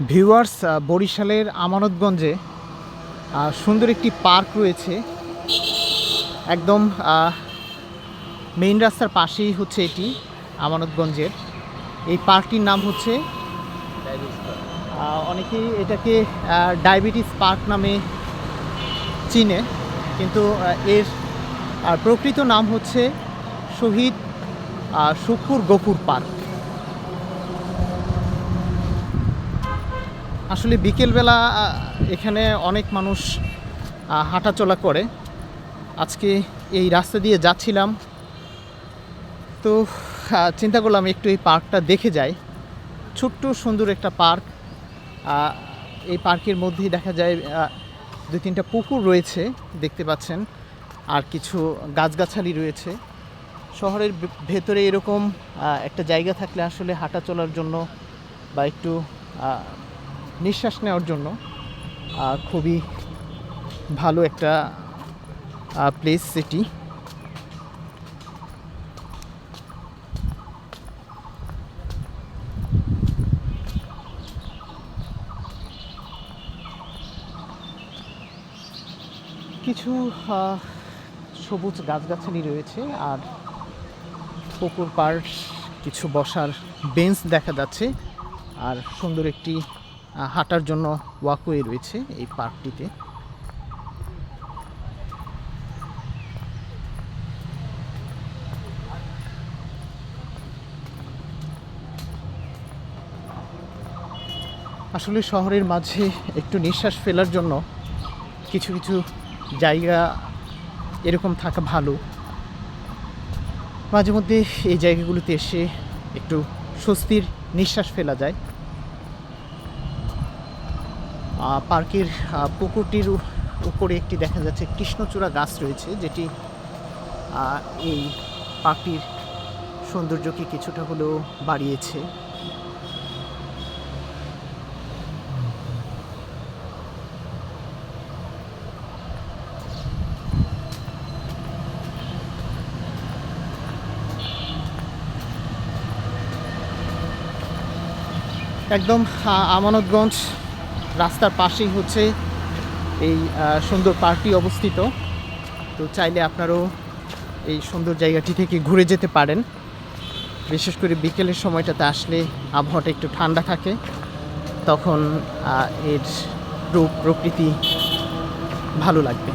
Viewers বরিশালের আমানতগঞ্জে সুন্দর একটি পার্ক রয়েছে। একদম মেইন রাস্তার পাশেই হচ্ছে এটি, আমানতগঞ্জের। এই পার্কটির নাম হচ্ছে অনেকেই এটাকে ডায়াবেটিস পার্ক নামে চিনে, কিন্তু এর প্রকৃত নাম হচ্ছে শহীদ শুকুর গফুর পার্ক। আসলে বিকেলবেলা এখানে অনেক মানুষ হাঁটাচলা করে। আজকে এই রাস্তা দিয়ে যাচ্ছিলাম। তো চিন্তা করলাম একটু এই পার্কটা দেখে যাই। ছোট্ট, সুন্দর একটা পার্ক। এই পার্কের মধ্যেই দেখা যায় দুই তিনটা পুকুর রয়েছে, দেখতে পাচ্ছেন। আর কিছু গাছগাছালি রয়েছে। শহরের ভেতরে এরকম একটা জায়গা থাকলে আসলে হাঁটা চলার জন্য বা একটু নিঃশ্বাস নেওয়ার জন্য খুবই ভালো একটা প্লেস সিটি কিছু সবুজ গাছগাছালি রয়েছে আর পুকুর পাড়, কিছু বসার বেঞ্চ দেখা যাচ্ছে। আর সুন্দর একটি হাঁটার জন্য ওয়াকওয়ে রয়েছে এই পার্কটিতে। আসলে শহরের মাঝে একটু নিঃশ্বাস ফেলার জন্য কিছু কিছু জায়গা এরকম থাকা ভালো। মাঝে মধ্যে এই জায়গাগুলোতে এসে একটু স্বস্তির নিঃশ্বাস ফেলা যায়। পার্কের পুকুরটির উপরে একটি দেখা যাচ্ছে কৃষ্ণচূড়া গাছ রয়েছে, যেটি এই পার্কটির সৌন্দর্যকে কিছুটা হলেও বাড়িয়েছে। একদম আমানতগঞ্জ রাস্তার পাশেই হচ্ছে এই সুন্দর পার্কটি অবস্থিত। তো চাইলে আপনারাও এই সুন্দর জায়গাটি থেকে ঘুরে যেতে পারেন। বিশেষ করে বিকেলের সময়টাতে আসলে আবহাওয়াটা একটু ঠান্ডা থাকে। তখন এর রূপ, প্রকৃতি ভালো লাগবে।